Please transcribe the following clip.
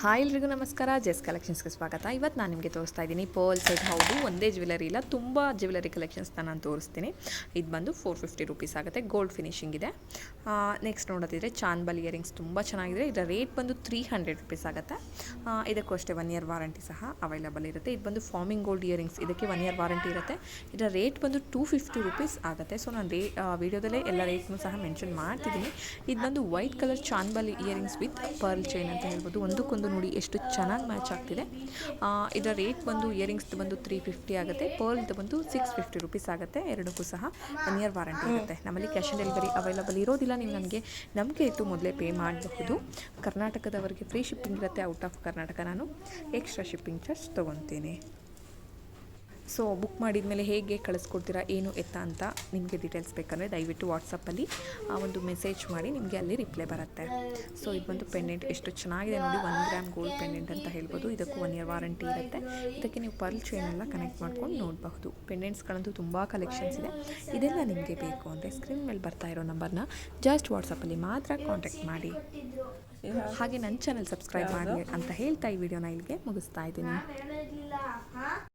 Hi ಎಲ್ರಿಗೂ ನಮಸ್ಕಾರ, chess ಕಲೆಕ್ಷನ್ಸ್ಗೆ ಸ್ವಾಗತ. ಇವತ್ತು ನಾನು ನಿಮಗೆ ತೋರಿಸ್ತಾ ಇದ್ದೀನಿ. ಪರ್ಲ್ ಸೆಟ್ ಹೌದು, ಒಂದೇ ಜ್ಯುವೆಲರಿ ಇಲ್ಲ, ತುಂಬ ಜ್ಯುವೆಲರಿ ಕಲೆಕ್ಷನ್ಸ್ನ ನಾನು ತೋರಿಸ್ತೀನಿ. ಇದು ಬಂದು ಫೋರ್ ಫಿಫ್ಟಿ ರುಪೀಸ್ ಆಗುತ್ತೆ ಗೋಲ್ಡ್ ಫಿನಿಶಿಂಗ್ ಇದೆ. ನೆಕ್ಸ್ಟ್ ನೋಡೋದಿದ್ರೆ ಚಾನ್ಬಲ್ ಇಯರಿಂಗ್ಸ್ ತುಂಬ ಚೆನ್ನಾಗಿದೆ ಇದರ ರೇಟ್ ಬಂದು ತ್ರೀ ಹಂಡ್ರೆಡ್ ರುಪೀಸ್ ಆಗುತ್ತೆ. ಇದಕ್ಕೂ ಅಷ್ಟೇ ಒನ್ ಇಯರ್ ವಾರಂಟಿ ಸಹ ಅವೈಲಬಲ್ ಇರುತ್ತೆ. ಇದು ಬಂದು ಫಾರ್ಮಿಂಗ್ ಗೋಲ್ಡ್ ಇಯರಿಂಗ್ಸ್ ಇದಕ್ಕೆ ಒನ್ ಇಯರ್ ವಾರಂಟಿ ಇರುತ್ತೆ. ಇದರ ರೇಟ್ ಬಂದು ಟೂ ಫಿಫ್ಟಿ ರುಪೀಸ್ ಆಗುತ್ತೆ. ಸೊ ನಾನು ರೇ ವೀಡಿಯೋದಲ್ಲೇ ಎಲ್ಲ ರೇಟ್ನೂ ಸಹ ಮೆನ್ಷನ್ ಮಾಡ್ತಿದ್ದೀನಿ. ಇದು ಬಂದು white colour chandbali earrings with pearl chain ಅಂತ ಹೇಳ್ಬೋದು. ಒಂದಕ್ಕೊಂದು ನೋಡಿ ಎಷ್ಟು ಚೆನ್ನಾಗಿ ಮ್ಯಾಚ್ ಆಗ್ತಿದೆ. ಇದರ ರೇಟ್ ಬಂದು ಇಯರಿಂಗ್ಸ್ ಬಂದು ತ್ರೀ ಫಿಫ್ಟಿ ಆಗುತ್ತೆ, ಪರ್ಲ್ದು ಬಂದು ಸಿಕ್ಸ್ ಫಿಫ್ಟಿ ರುಪೀಸ್ ಆಗುತ್ತೆ, ಎರಡಕ್ಕೂ ಸಹ ಒನ್ ಇಯರ್ ವಾರಂಟಿ ಇರುತ್ತೆ. ನಮ್ಮಲ್ಲಿ ಕ್ಯಾಶ್ ಆನ್ ಡೆಲಿವರಿ ಅವೈಲಬಲ್ ಇರೋದಿಲ್ಲ, ನೀವು ನನಗೆ ನಂಬಿಕೆ ಇಟ್ಟು ಮೊದಲೇ ಪೇ ಮಾಡಬಹುದು. ಕರ್ನಾಟಕದವರಿಗೆ ಫ್ರೀ ಶಿಪ್ಪಿಂಗ್ ಇರುತ್ತೆ ಔಟ್ ಆಫ್ ಕರ್ನಾಟಕ ನಾನು. ಎಕ್ಸ್ಟ್ರಾ ಶಿಪ್ಪಿಂಗ್ ಚಾರ್ಜ್ ತೊಗೊತೀನಿ. ಸೊ ಬುಕ್ ಮಾಡಿದ ಮೇಲೆ ಹೇಗೆ ಕಳಿಸ್ಕೊಡ್ತೀರಾ, ಏನು ಎತ್ತ ಅಂತ ನಿಮಗೆ ಡೀಟೇಲ್ಸ್ ಬೇಕಂದರೆ ದಯವಿಟ್ಟು ವಾಟ್ಸಪ್ಪಲ್ಲಿ ಆ ಒಂದು ಮೆಸೇಜ್ ಮಾಡಿ ನಿಮಗೆ ಅಲ್ಲಿ ರಿಪ್ಲೈ ಬರುತ್ತೆ. ಸೊ ಇದು ಬಂದು ಪೆಂಡೆಂಟ್ ಎಷ್ಟು ಚೆನ್ನಾಗಿದೆ ನೋಡಿ ಒನ್ ಗ್ರಾಮ್ ಗೋಲ್ಡ್ ಪೆಂಡೆಂಟ್ ಅಂತ ಹೇಳ್ಬೋದು. ಇದಕ್ಕೂ ಒನ್ ಇಯರ್ ವಾರಂಟಿ ಇರುತ್ತೆ. ಇದಕ್ಕೆ ನೀವು ಪರ್ಲ್ ಚೈನ್ ಎಲ್ಲ ಕನೆಕ್ಟ್ ಮಾಡ್ಕೊಂಡು ನೋಡಬಹುದು. ಪೆಂಡೆಂಟ್ಸ್ಗಳಂತೂ ತುಂಬ ಕಲೆಕ್ಷನ್ಸ್ ಇದೆ. ಇದೆಲ್ಲ ನಿಮಗೆ ಬೇಕು ಅಂದರೆ ಸ್ಕ್ರೀನ್ ಮೇಲೆ ಬರ್ತಾ ಇರೋ ನಂಬರ್ನ ಜಸ್ಟ್ ವಾಟ್ಸಪ್ಪಲ್ಲಿ ಮಾತ್ರ ಕಾಂಟ್ಯಾಕ್ಟ್ ಮಾಡಿ. ಹಾಗೆ ನನ್ನ ಚಾನಲ್ ಸಬ್ಸ್ಕ್ರೈಬ್ ಮಾಡಿ ಅಂತ ಹೇಳ್ತಾ ಈ ವಿಡಿಯೋನ ಇಲ್ಲಿಗೆ ಮುಗಿಸ್ತಾ ಇದ್ದೀನಿ.